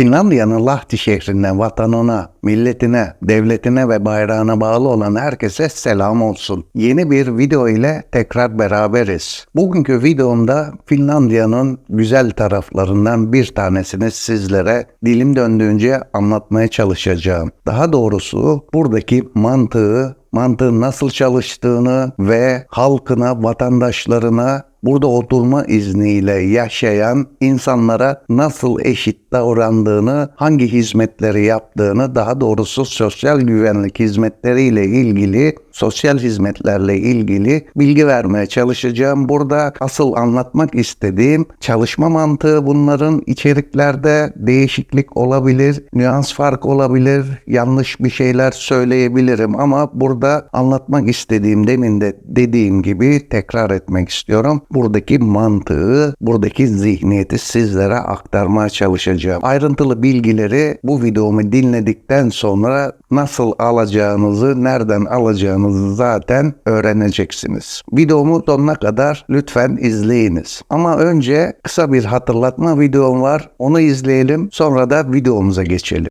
Finlandiya'nın Lahti şehrinden vatanına, milletine, devletine ve bayrağına bağlı olan herkese selam olsun. Yeni bir video ile tekrar beraberiz. Bugünkü videomda Finlandiya'nın güzel taraflarından bir tanesini sizlere dilim döndüğünce anlatmaya çalışacağım. Daha doğrusu buradaki mantığı mantığın nasıl çalıştığını ve halkına, vatandaşlarına burada oturma izniyle yaşayan insanlara nasıl eşit davrandığını, hangi hizmetleri yaptığını, daha doğrusu sosyal güvenlik hizmetleriyle ilgili, sosyal hizmetlerle ilgili bilgi vermeye çalışacağım. Burada asıl anlatmak istediğim çalışma mantığı bunların içeriklerde değişiklik olabilir, nüans fark olabilir, yanlış bir şeyler söyleyebilirim ama burada anlatmak istediğim demin de dediğim gibi tekrar etmek istiyorum buradaki mantığı, buradaki zihniyeti sizlere aktarmaya çalışacağım. Ayrıntılı bilgileri bu videomu dinledikten sonra nasıl alacağınızı, nereden alacağınızı zaten öğreneceksiniz. Videomu sonuna kadar lütfen izleyiniz. Ama önce kısa bir hatırlatma videom var. Onu izleyelim. Sonra da videomuza geçelim.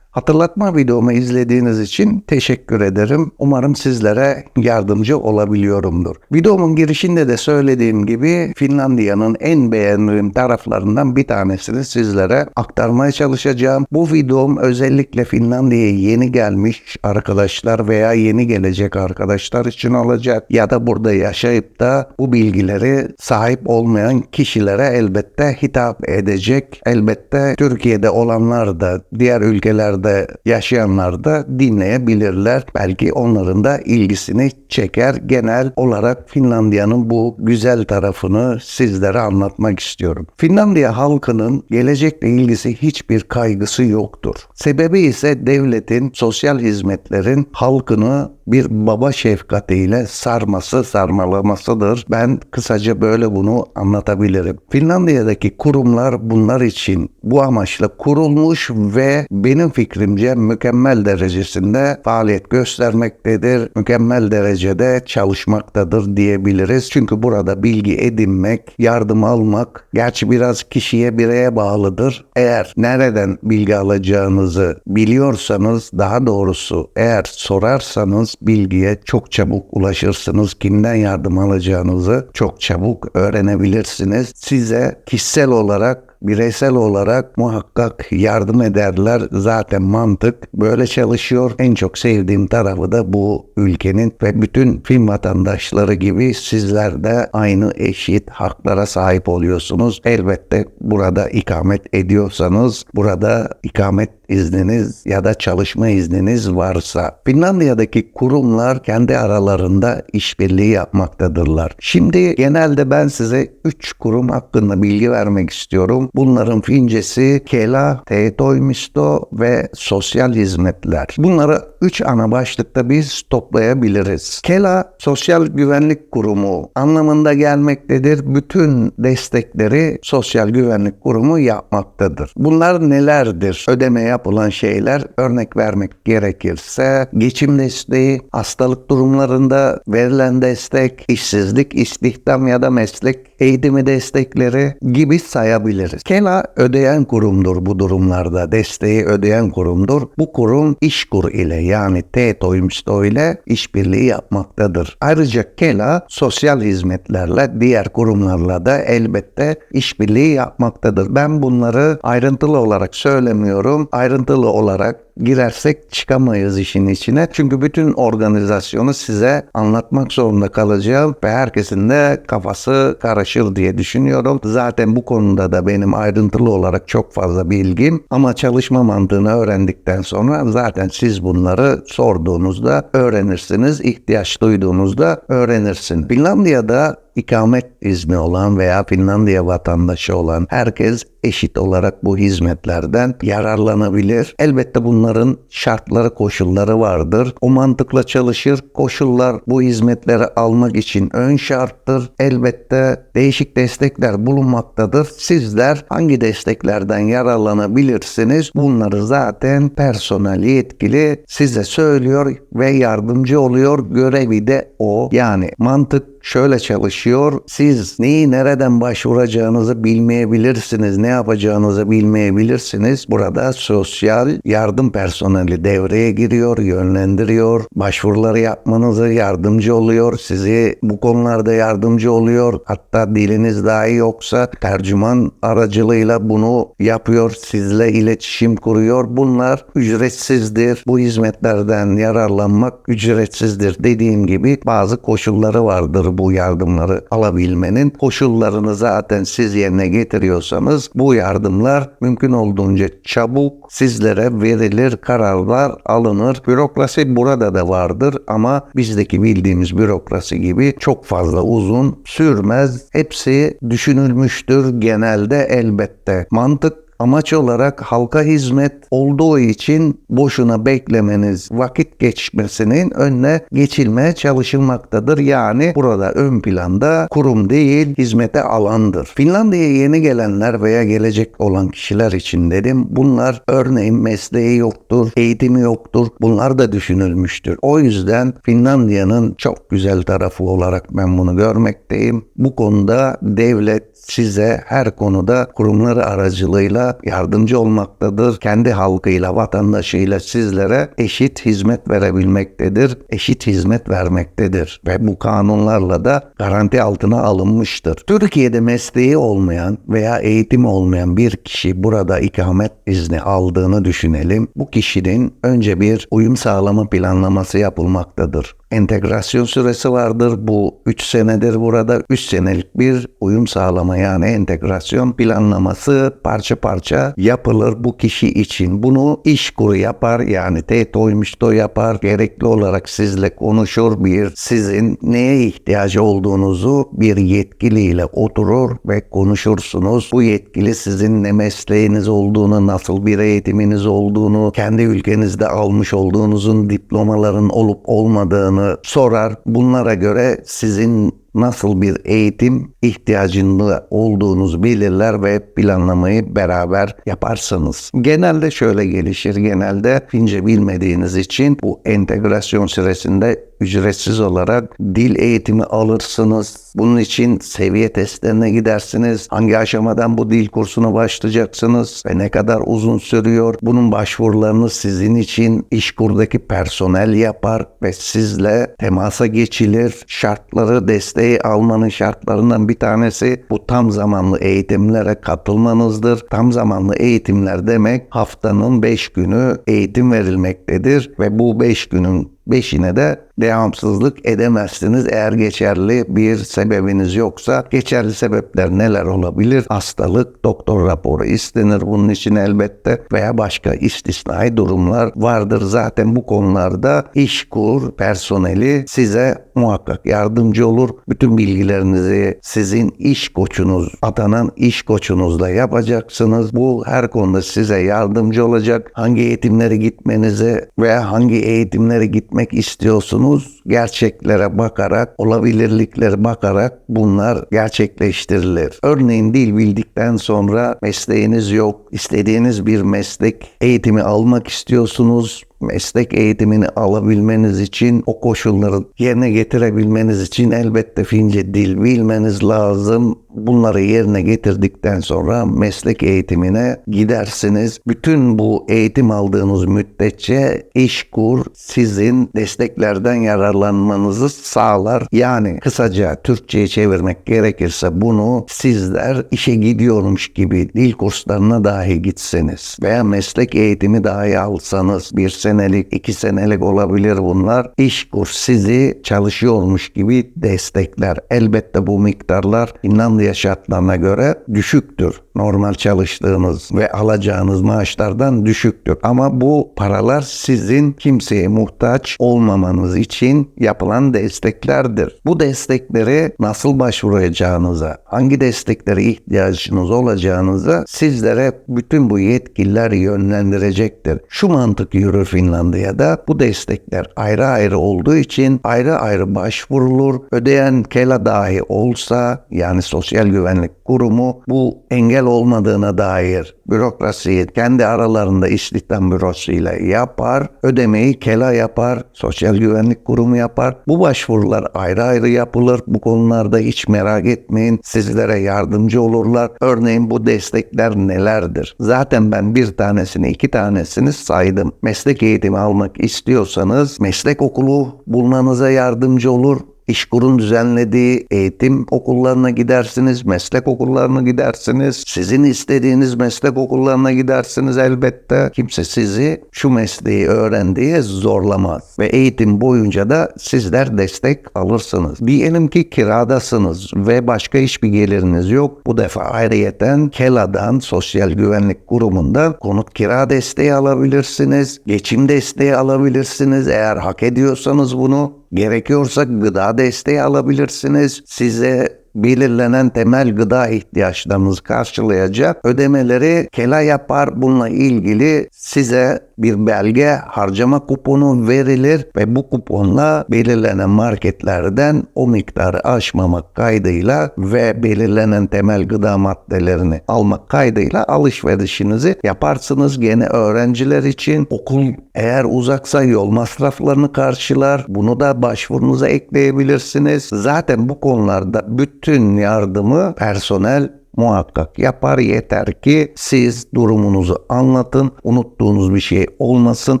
Hatırlatma videomu izlediğiniz için teşekkür ederim. Umarım sizlere yardımcı olabiliyorumdur. Videomun girişinde de söylediğim gibi Finlandiya'nın en beğendiğim taraflarından bir tanesini sizlere aktarmaya çalışacağım. Bu videom özellikle Finlandiya'ya yeni gelmiş arkadaşlar veya yeni gelecek arkadaşlar için olacak ya da burada yaşayıp da bu bilgileri sahip olmayan kişilere elbette hitap edecek. Elbette Türkiye'de olanlar da diğer ülkelerde ülkelerde yaşayanlar da dinleyebilirler. Belki onların da ilgisini çeker. Genel olarak Finlandiya'nın bu güzel tarafını sizlere anlatmak istiyorum. Finlandiya halkının gelecekle ilgisi hiçbir kaygısı yoktur. Sebebi ise devletin sosyal hizmetlerin halkını bir baba şefkatiyle sarması, sarmalamasıdır. Ben kısaca böyle bunu anlatabilirim. Finlandiya'daki kurumlar bunlar için bu amaçla kurulmuş ve benim fikrimce mükemmel derecesinde faaliyet göstermektedir. Mükemmel derecede çalışmaktadır diyebiliriz. Çünkü burada bilgi edinmek, yardım almak gerçi biraz kişiye bireye bağlıdır. Eğer nereden bilgi alacağınızı biliyorsanız daha doğrusu eğer sorarsanız bilgiye çok çabuk ulaşırsınız. Kimden yardım alacağınızı çok çabuk öğrenebilirsiniz. Size kişisel olarak bireysel olarak muhakkak yardım ederler. Zaten mantık böyle çalışıyor. En çok sevdiğim tarafı da bu ülkenin ve bütün film vatandaşları gibi sizler de aynı eşit haklara sahip oluyorsunuz. Elbette burada ikamet ediyorsanız burada ikamet izniniz ya da çalışma izniniz varsa Finlandiya'daki kurumlar kendi aralarında işbirliği yapmaktadırlar. Şimdi genelde ben size 3 kurum hakkında bilgi vermek istiyorum. Bunların fincesi Kela, T-Toimisto ve sosyal hizmetler. Bunları 3 ana başlıkta biz toplayabiliriz. Kela Sosyal Güvenlik Kurumu anlamında gelmektedir. Bütün destekleri Sosyal Güvenlik Kurumu yapmaktadır. Bunlar nelerdir? Ödeme yapılan şeyler örnek vermek gerekirse geçim desteği, hastalık durumlarında verilen destek, işsizlik, istihdam ya da meslek eğitimi destekleri gibi sayabiliriz. KELA ödeyen kurumdur bu durumlarda. Desteği ödeyen kurumdur. Bu kurum İşkur ile yani T-Toymsto ile işbirliği yapmaktadır. Ayrıca KELA sosyal hizmetlerle diğer kurumlarla da elbette işbirliği yapmaktadır. Ben bunları ayrıntılı olarak söylemiyorum. Ayrıntılı olarak girersek çıkamayız işin içine. Çünkü bütün organizasyonu size anlatmak zorunda kalacağım ve herkesin de kafası karışır diye düşünüyorum. Zaten bu konuda da benim ayrıntılı olarak çok fazla bilgim ama çalışma mantığını öğrendikten sonra zaten siz bunları sorduğunuzda öğrenirsiniz. ihtiyaç duyduğunuzda öğrenirsiniz. Finlandiya'da ikamet izni olan veya Finlandiya vatandaşı olan herkes eşit olarak bu hizmetlerden yararlanabilir. Elbette bunların şartları, koşulları vardır. O mantıkla çalışır. Koşullar bu hizmetleri almak için ön şarttır. Elbette değişik destekler bulunmaktadır. Sizler hangi desteklerden yararlanabilirsiniz? Bunları zaten personel yetkili size söylüyor ve yardımcı oluyor. Görevi de o. Yani mantık şöyle çalışıyor. Siz neyi nereden başvuracağınızı bilmeyebilirsiniz. Ne yapacağınızı bilmeyebilirsiniz. Burada sosyal yardım personeli devreye giriyor, yönlendiriyor. Başvuruları yapmanızı yardımcı oluyor. Sizi bu konularda yardımcı oluyor. Hatta diliniz dahi yoksa tercüman aracılığıyla bunu yapıyor. Sizle iletişim kuruyor. Bunlar ücretsizdir. Bu hizmetlerden yararlanmak ücretsizdir. Dediğim gibi bazı koşulları vardır bu yardımları alabilmenin. Koşullarını zaten siz yerine getiriyorsanız bu yardımlar mümkün olduğunca çabuk sizlere verilir, kararlar alınır. Bürokrasi burada da vardır ama bizdeki bildiğimiz bürokrasi gibi çok fazla uzun sürmez. Hepsi düşünülmüştür genelde elbette. Mantık amaç olarak halka hizmet olduğu için boşuna beklemeniz, vakit geçmesinin önüne geçilmeye çalışılmaktadır. Yani burada ön planda kurum değil, hizmete alandır. Finlandiya'ya yeni gelenler veya gelecek olan kişiler için dedim. Bunlar örneğin mesleği yoktur, eğitimi yoktur. Bunlar da düşünülmüştür. O yüzden Finlandiya'nın çok güzel tarafı olarak ben bunu görmekteyim. Bu konuda devlet size her konuda kurumları aracılığıyla yardımcı olmaktadır. Kendi halkıyla, vatandaşıyla sizlere eşit hizmet verebilmektedir. Eşit hizmet vermektedir. Ve bu kanunlarla da garanti altına alınmıştır. Türkiye'de mesleği olmayan veya eğitimi olmayan bir kişi burada ikamet izni aldığını düşünelim. Bu kişinin önce bir uyum sağlama planlaması yapılmaktadır entegrasyon süresi vardır. Bu 3 senedir burada 3 senelik bir uyum sağlama yani entegrasyon planlaması parça parça yapılır bu kişi için. Bunu iş kuru yapar yani TETO'ymuş da yapar. Gerekli olarak sizle konuşur bir sizin neye ihtiyacı olduğunuzu bir yetkiliyle oturur ve konuşursunuz. Bu yetkili sizin ne mesleğiniz olduğunu, nasıl bir eğitiminiz olduğunu, kendi ülkenizde almış olduğunuzun diplomaların olup olmadığını sorar. Bunlara göre sizin nasıl bir eğitim ihtiyacında olduğunuzu belirler ve planlamayı beraber yaparsınız. Genelde şöyle gelişir. Genelde Fince bilmediğiniz için bu entegrasyon süresinde ücretsiz olarak dil eğitimi alırsınız. Bunun için seviye testlerine gidersiniz. Hangi aşamadan bu dil kursuna başlayacaksınız ve ne kadar uzun sürüyor? Bunun başvurularını sizin için işkurdaki personel yapar ve sizle temasa geçilir. Şartları desteği almanın şartlarından bir tanesi bu tam zamanlı eğitimlere katılmanızdır. Tam zamanlı eğitimler demek haftanın 5 günü eğitim verilmektedir ve bu 5 günün beşine de devamsızlık edemezsiniz eğer geçerli bir sebebiniz yoksa. Geçerli sebepler neler olabilir? Hastalık, doktor raporu istenir bunun için elbette veya başka istisnai durumlar vardır. Zaten bu konularda işkur personeli size muhakkak yardımcı olur. Bütün bilgilerinizi sizin iş koçunuz, atanan iş koçunuzla yapacaksınız. Bu her konuda size yardımcı olacak. Hangi eğitimleri gitmenize veya hangi eğitimleri gitmek istiyorsunuz? Gerçeklere bakarak, olabilirliklere bakarak bunlar gerçekleştirilir. Örneğin dil bildikten sonra mesleğiniz yok, istediğiniz bir meslek eğitimi almak istiyorsunuz meslek eğitimini alabilmeniz için o koşulları yerine getirebilmeniz için elbette Fince dil bilmeniz lazım. Bunları yerine getirdikten sonra meslek eğitimine gidersiniz. Bütün bu eğitim aldığınız müddetçe İşkur sizin desteklerden yararlanmanızı sağlar. Yani kısaca Türkçe'ye çevirmek gerekirse bunu sizler işe gidiyormuş gibi dil kurslarına dahi gitseniz veya meslek eğitimi dahi alsanız bir sene senelik, iki senelik olabilir bunlar. İşkur sizi çalışıyormuş gibi destekler. Elbette bu miktarlar Finlandiya şartlarına göre düşüktür. Normal çalıştığınız ve alacağınız maaşlardan düşüktür. Ama bu paralar sizin kimseye muhtaç olmamanız için yapılan desteklerdir. Bu destekleri nasıl başvuracağınıza, hangi desteklere ihtiyacınız olacağınıza sizlere bütün bu yetkililer yönlendirecektir. Şu mantık yürür Finlandiya'da bu destekler ayrı ayrı olduğu için ayrı ayrı başvurulur. Ödeyen kela dahi olsa yani sosyal güvenlik kurumu bu engel olmadığına dair bürokrasiyi kendi aralarında istihdam bürosuyla yapar. Ödemeyi kela yapar. Sosyal güvenlik kurumu yapar. Bu başvurular ayrı ayrı yapılır. Bu konularda hiç merak etmeyin. Sizlere yardımcı olurlar. Örneğin bu destekler nelerdir? Zaten ben bir tanesini iki tanesini saydım. Meslek eğitimi almak istiyorsanız meslek okulu bulmanıza yardımcı olur. İşkur'un düzenlediği eğitim okullarına gidersiniz, meslek okullarına gidersiniz. Sizin istediğiniz meslek okullarına gidersiniz elbette. Kimse sizi şu mesleği öğren diye zorlamaz. Ve eğitim boyunca da sizler destek alırsınız. Diyelim ki kiradasınız ve başka hiçbir geliriniz yok. Bu defa ayrıyeten KELA'dan, Sosyal Güvenlik Kurumu'ndan konut kira desteği alabilirsiniz. Geçim desteği alabilirsiniz. Eğer hak ediyorsanız bunu Gerekiyorsa gıda desteği alabilirsiniz. Size belirlenen temel gıda ihtiyaçlarınızı karşılayacak ödemeleri KELA yapar. Bununla ilgili size bir belge harcama kuponu verilir ve bu kuponla belirlenen marketlerden o miktarı aşmamak kaydıyla ve belirlenen temel gıda maddelerini almak kaydıyla alışverişinizi yaparsınız. Gene öğrenciler için okul eğer uzaksa yol masraflarını karşılar. Bunu da başvurunuza ekleyebilirsiniz. Zaten bu konularda bütün yardımı personel muhakkak yapar. Yeter ki siz durumunuzu anlatın. Unuttuğunuz bir şey olmasın.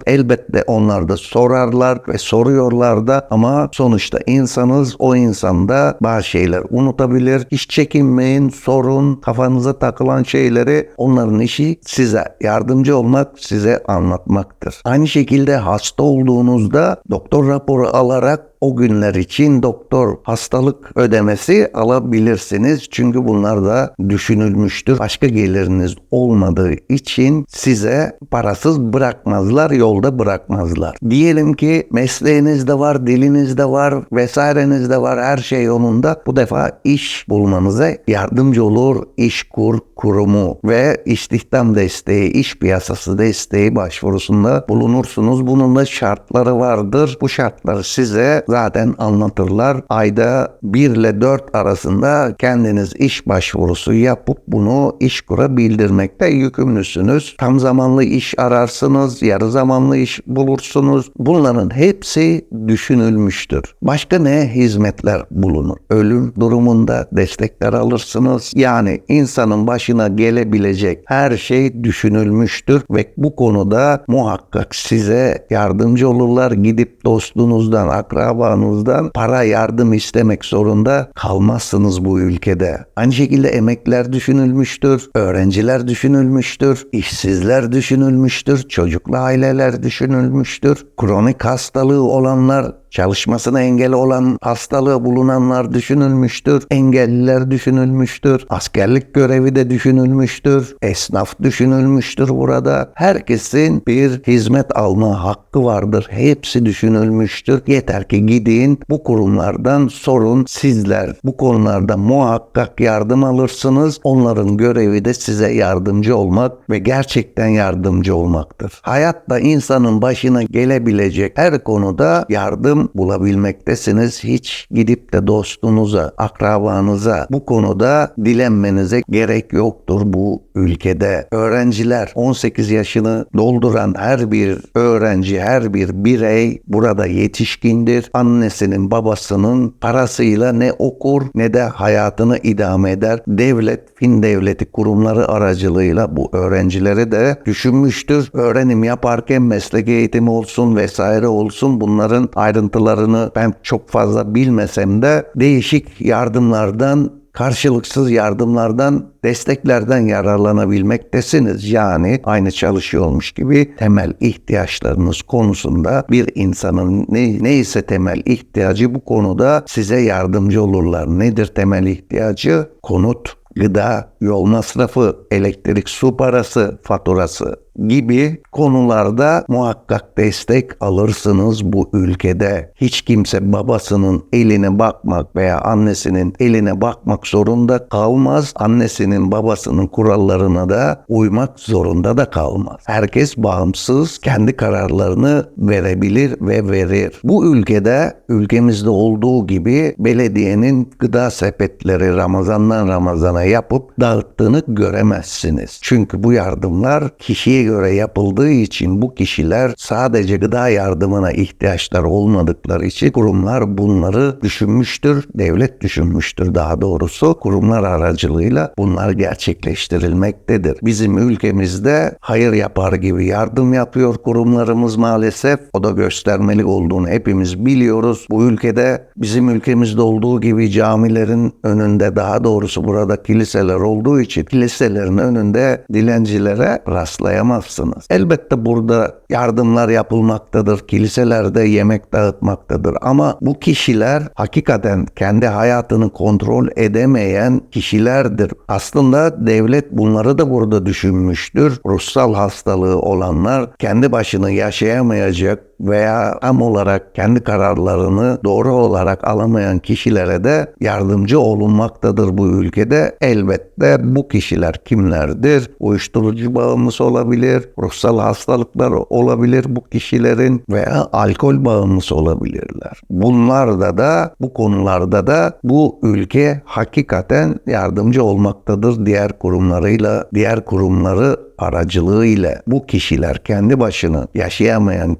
Elbette onlar da sorarlar ve soruyorlar da ama sonuçta insanız. O insan da bazı şeyler unutabilir. Hiç çekinmeyin, sorun, kafanıza takılan şeyleri onların işi size yardımcı olmak, size anlatmaktır. Aynı şekilde hasta olduğunuzda doktor raporu alarak o günler için doktor hastalık ödemesi alabilirsiniz. Çünkü bunlar da düşünülmüştür. Başka geliriniz olmadığı için size parasız bırakmazlar, yolda bırakmazlar. Diyelim ki mesleğiniz de var, diliniz de var, vesaireniz de var, her şey yolunda. Bu defa iş bulmanıza yardımcı olur iş kur kurumu ve istihdam desteği, iş piyasası desteği başvurusunda bulunursunuz. Bunun da şartları vardır. Bu şartları size zaten anlatırlar. Ayda 1 ile 4 arasında kendiniz iş başvurusu yapıp bunu işkura bildirmekte yükümlüsünüz. Tam zamanlı iş ararsınız, yarı zamanlı iş bulursunuz. Bunların hepsi düşünülmüştür. Başka ne hizmetler bulunur? Ölüm durumunda destekler alırsınız. Yani insanın başına gelebilecek her şey düşünülmüştür ve bu konuda muhakkak size yardımcı olurlar. Gidip dostunuzdan, akrabanızdan para yardım istemek zorunda kalmazsınız bu ülkede. Aynı şekilde emekler düşünülmüştür, öğrenciler düşünülmüştür, işsizler düşünülmüştür, çocuklu aileler düşünülmüştür, kronik hastalığı olanlar Çalışmasına engel olan hastalığı bulunanlar düşünülmüştür. Engelliler düşünülmüştür. Askerlik görevi de düşünülmüştür. Esnaf düşünülmüştür burada. Herkesin bir hizmet alma hakkı vardır. Hepsi düşünülmüştür. Yeter ki gidin bu kurumlardan sorun. Sizler bu konularda muhakkak yardım alırsınız. Onların görevi de size yardımcı olmak ve gerçekten yardımcı olmaktır. Hayatta insanın başına gelebilecek her konuda yardım yardım bulabilmektesiniz. Hiç gidip de dostunuza, akrabanıza bu konuda dilenmenize gerek yoktur bu ülkede. Öğrenciler 18 yaşını dolduran her bir öğrenci, her bir birey burada yetişkindir. Annesinin, babasının parasıyla ne okur ne de hayatını idame eder. Devlet, fin devleti kurumları aracılığıyla bu öğrencileri de düşünmüştür. Öğrenim yaparken meslek eğitimi olsun vesaire olsun bunların ayrıntı ayrıntılarını ben çok fazla bilmesem de değişik yardımlardan karşılıksız yardımlardan, desteklerden yararlanabilmektesiniz. Yani aynı çalışıyormuş gibi temel ihtiyaçlarınız konusunda bir insanın ne, neyse temel ihtiyacı bu konuda size yardımcı olurlar. Nedir temel ihtiyacı? Konut, gıda, yol masrafı, elektrik su parası, faturası gibi konularda muhakkak destek alırsınız bu ülkede. Hiç kimse babasının eline bakmak veya annesinin eline bakmak zorunda kalmaz. Annesinin babasının kurallarına da uymak zorunda da kalmaz. Herkes bağımsız kendi kararlarını verebilir ve verir. Bu ülkede ülkemizde olduğu gibi belediyenin gıda sepetleri Ramazandan Ramazana yapıp dağıttığını göremezsiniz. Çünkü bu yardımlar kişiye göre yapıldığı için bu kişiler sadece gıda yardımına ihtiyaçlar olmadıkları için kurumlar bunları düşünmüştür, devlet düşünmüştür daha doğrusu. Kurumlar aracılığıyla bunlar gerçekleştirilmektedir. Bizim ülkemizde hayır yapar gibi yardım yapıyor kurumlarımız maalesef. O da göstermelik olduğunu hepimiz biliyoruz. Bu ülkede bizim ülkemizde olduğu gibi camilerin önünde daha doğrusu burada kiliseler olduğu için kiliselerin önünde dilencilere rastlayamazsınız. Elbette burada yardımlar yapılmaktadır. Kiliselerde yemek dağıtmaktadır. Ama bu kişiler hakikaten kendi hayatını kontrol edemeyen kişilerdir. Aslında devlet bunları da burada düşünmüştür. Ruhsal hastalığı olanlar kendi başını yaşayamayacak veya tam olarak kendi kararlarını doğru olarak alamayan kişilere de yardımcı olunmaktadır bu ülkede. Elbette bu kişiler kimlerdir? Uyuşturucu bağımlısı olabilir, ruhsal hastalıklar olabilir bu kişilerin veya alkol bağımlısı olabilirler. Bunlarda da bu konularda da bu ülke hakikaten yardımcı olmaktadır diğer kurumlarıyla, diğer kurumları aracılığıyla bu kişiler kendi başını yaşayamayan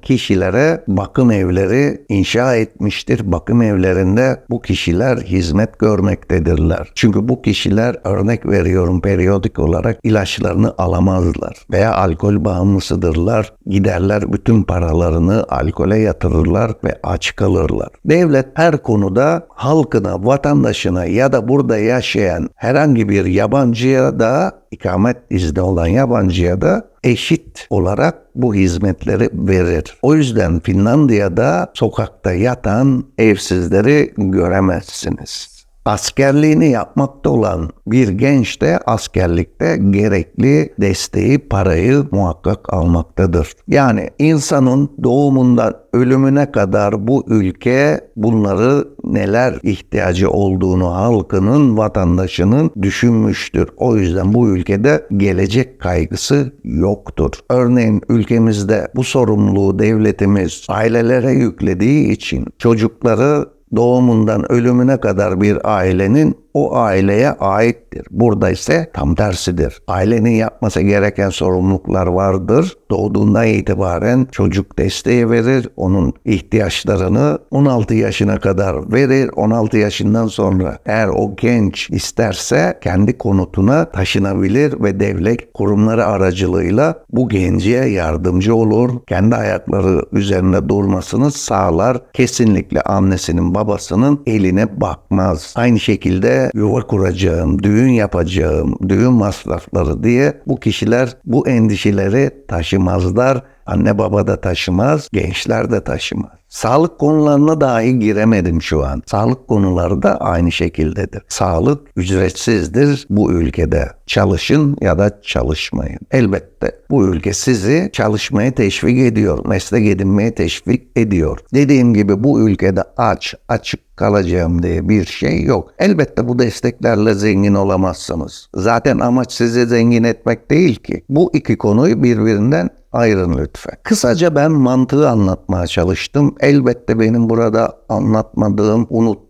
kişilere bakım evleri inşa etmiştir. Bakım evlerinde bu kişiler hizmet görmektedirler. Çünkü bu kişiler örnek veriyorum periyodik olarak ilaçlarını alamazlar veya alkol bağımlısıdırlar. Giderler bütün paralarını alkole yatırırlar ve aç kalırlar. Devlet her konuda halkına, vatandaşına ya da burada yaşayan herhangi bir yabancıya da ikamet izni olan yabancıya da eşit olarak bu hizmetleri verir. O yüzden Finlandiya'da sokakta yatan evsizleri göremezsiniz. Askerliğini yapmakta olan bir genç de askerlikte gerekli desteği, parayı muhakkak almaktadır. Yani insanın doğumundan ölümüne kadar bu ülke bunları neler ihtiyacı olduğunu halkının, vatandaşının düşünmüştür. O yüzden bu ülkede gelecek kaygısı yoktur. Örneğin ülkemizde bu sorumluluğu devletimiz ailelere yüklediği için çocukları doğumundan ölümüne kadar bir ailenin o aileye aittir. Burada ise tam tersidir. Ailenin yapması gereken sorumluluklar vardır. Doğduğundan itibaren çocuk desteği verir. Onun ihtiyaçlarını 16 yaşına kadar verir. 16 yaşından sonra eğer o genç isterse kendi konutuna taşınabilir ve devlet kurumları aracılığıyla bu genciye yardımcı olur. Kendi ayakları üzerinde durmasını sağlar. Kesinlikle annesinin babasının eline bakmaz. Aynı şekilde yuva kuracağım, düğün yapacağım, düğün masrafları diye bu kişiler bu endişeleri taşımazlar. Anne baba da taşımaz, gençler de taşımaz. Sağlık konularına dahi giremedim şu an. Sağlık konuları da aynı şekildedir. Sağlık ücretsizdir bu ülkede. Çalışın ya da çalışmayın. Elbette bu ülke sizi çalışmaya teşvik ediyor. Meslek edinmeye teşvik ediyor. Dediğim gibi bu ülkede aç, açık kalacağım diye bir şey yok. Elbette bu desteklerle zengin olamazsınız. Zaten amaç sizi zengin etmek değil ki. Bu iki konuyu birbirinden ayırın lütfen. Kısaca ben mantığı anlatmaya çalıştım. Elbette benim burada anlatmadığım, unuttuğum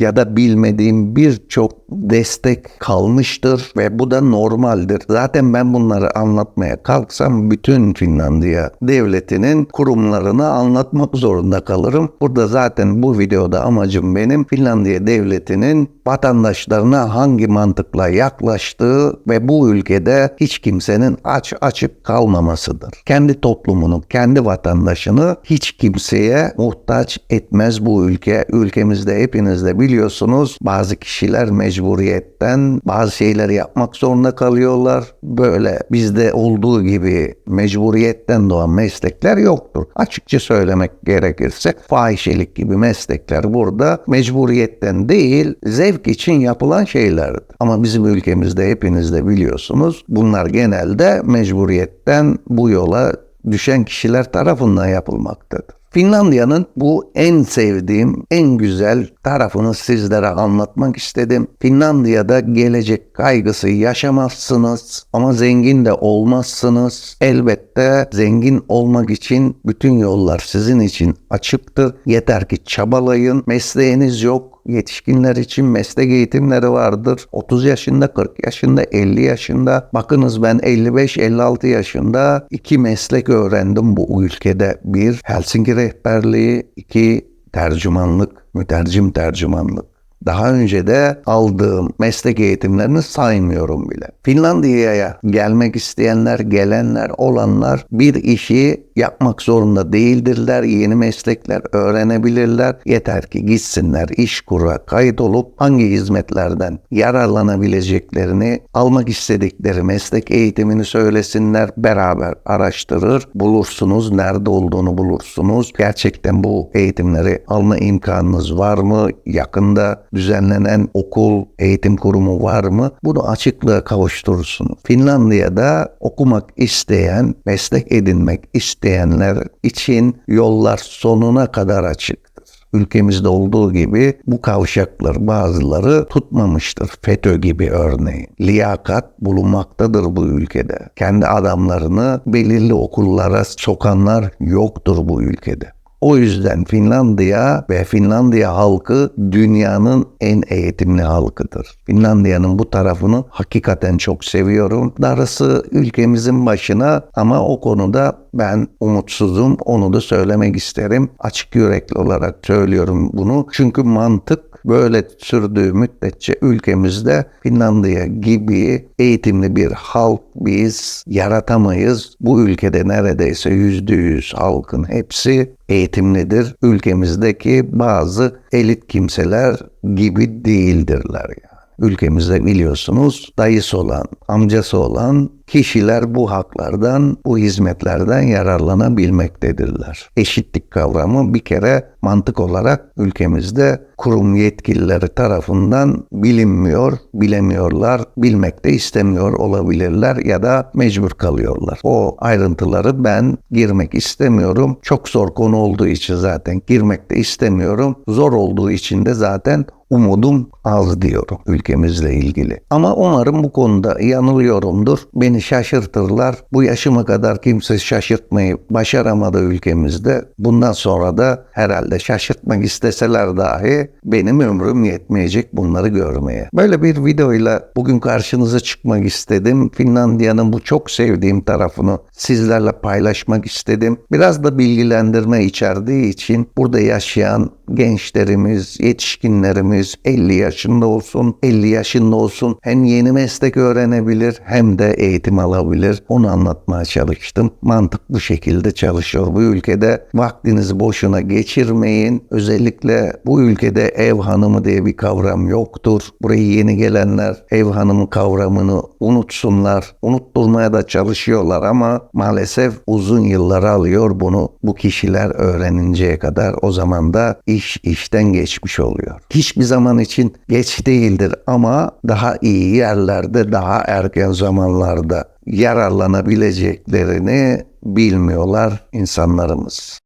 ya da bilmediğim birçok destek kalmıştır ve bu da normaldir. Zaten ben bunları anlatmaya kalksam bütün Finlandiya devletinin kurumlarını anlatmak zorunda kalırım. Burada zaten bu videoda amacım benim Finlandiya devletinin vatandaşlarına hangi mantıkla yaklaştığı ve bu ülkede hiç kimsenin aç açık kalmamasıdır. Kendi toplumunu, kendi vatandaşını hiç kimseye muhtaç etmez bu ülke. Ülkemizde hepiniz hepiniz de biliyorsunuz bazı kişiler mecburiyetten bazı şeyleri yapmak zorunda kalıyorlar. Böyle bizde olduğu gibi mecburiyetten doğan meslekler yoktur. Açıkça söylemek gerekirse fahişelik gibi meslekler burada mecburiyetten değil zevk için yapılan şeylerdir. Ama bizim ülkemizde hepiniz de biliyorsunuz bunlar genelde mecburiyetten bu yola düşen kişiler tarafından yapılmaktadır. Finlandiya'nın bu en sevdiğim, en güzel tarafını sizlere anlatmak istedim. Finlandiya'da gelecek kaygısı yaşamazsınız ama zengin de olmazsınız. Elbette zengin olmak için bütün yollar sizin için açıktır. Yeter ki çabalayın. Mesleğiniz yok, yetişkinler için meslek eğitimleri vardır. 30 yaşında, 40 yaşında, 50 yaşında. Bakınız ben 55-56 yaşında iki meslek öğrendim bu ülkede. Bir Helsinki rehberliği, iki tercümanlık, mütercim tercümanlık. Daha önce de aldığım meslek eğitimlerini saymıyorum bile. Finlandiya'ya gelmek isteyenler, gelenler, olanlar bir işi yapmak zorunda değildirler. Yeni meslekler öğrenebilirler. Yeter ki gitsinler, iş kura kayıt olup hangi hizmetlerden yararlanabileceklerini, almak istedikleri meslek eğitimini söylesinler. Beraber araştırır, bulursunuz. Nerede olduğunu bulursunuz. Gerçekten bu eğitimleri alma imkanınız var mı? Yakında düzenlenen okul, eğitim kurumu var mı? Bunu açıklığa kavuşturursunuz. Finlandiya'da okumak isteyen, meslek edinmek isteyenler için yollar sonuna kadar açık ülkemizde olduğu gibi bu kavşaklar bazıları tutmamıştır. FETÖ gibi örneğin. Liyakat bulunmaktadır bu ülkede. Kendi adamlarını belirli okullara sokanlar yoktur bu ülkede. O yüzden Finlandiya ve Finlandiya halkı dünyanın en eğitimli halkıdır. Finlandiya'nın bu tarafını hakikaten çok seviyorum. Darısı ülkemizin başına ama o konuda ben umutsuzum. Onu da söylemek isterim. Açık yürekli olarak söylüyorum bunu. Çünkü mantık böyle sürdüğü müddetçe ülkemizde Finlandiya gibi eğitimli bir halk biz yaratamayız. Bu ülkede neredeyse yüzde yüz halkın hepsi eğitimlidir. Ülkemizdeki bazı elit kimseler gibi değildirler yani. Ülkemizde biliyorsunuz dayısı olan, amcası olan kişiler bu haklardan, bu hizmetlerden yararlanabilmektedirler. Eşitlik kavramı bir kere mantık olarak ülkemizde kurum yetkilileri tarafından bilinmiyor, bilemiyorlar, bilmek de istemiyor olabilirler ya da mecbur kalıyorlar. O ayrıntıları ben girmek istemiyorum. Çok zor konu olduğu için zaten girmek de istemiyorum. Zor olduğu için de zaten umudum az diyorum ülkemizle ilgili. Ama umarım bu konuda yanılıyorumdur. Beni şaşırtırlar. Bu yaşıma kadar kimse şaşırtmayı başaramadı ülkemizde. Bundan sonra da herhalde şaşırtmak isteseler dahi benim ömrüm yetmeyecek bunları görmeye. Böyle bir videoyla bugün karşınıza çıkmak istedim. Finlandiya'nın bu çok sevdiğim tarafını sizlerle paylaşmak istedim. Biraz da bilgilendirme içerdiği için burada yaşayan gençlerimiz, yetişkinlerimiz 50 yaşında olsun, 50 yaşında olsun hem yeni meslek öğrenebilir hem de eğitim alabilir. Onu anlatmaya çalıştım. Mantık bu şekilde çalışıyor bu ülkede. Vaktinizi boşuna geçirmeyin. Özellikle bu ülkede ev hanımı diye bir kavram yoktur. Buraya yeni gelenler ev hanımı kavramını unutsunlar. Unutturmaya da çalışıyorlar ama maalesef uzun yıllar alıyor bunu bu kişiler öğreninceye kadar. O zaman da iş işten geçmiş oluyor. Hiçbir zaman için geç değildir ama daha iyi yerlerde daha erken zamanlarda yararlanabileceklerini bilmiyorlar insanlarımız.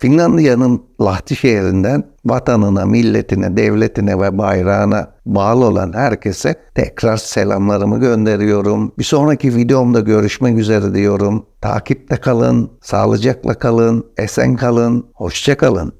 Finlandiya'nın Lahti şehrinden vatanına, milletine, devletine ve bayrağına bağlı olan herkese tekrar selamlarımı gönderiyorum. Bir sonraki videomda görüşmek üzere diyorum. Takipte kalın, sağlıcakla kalın, esen kalın, hoşça kalın.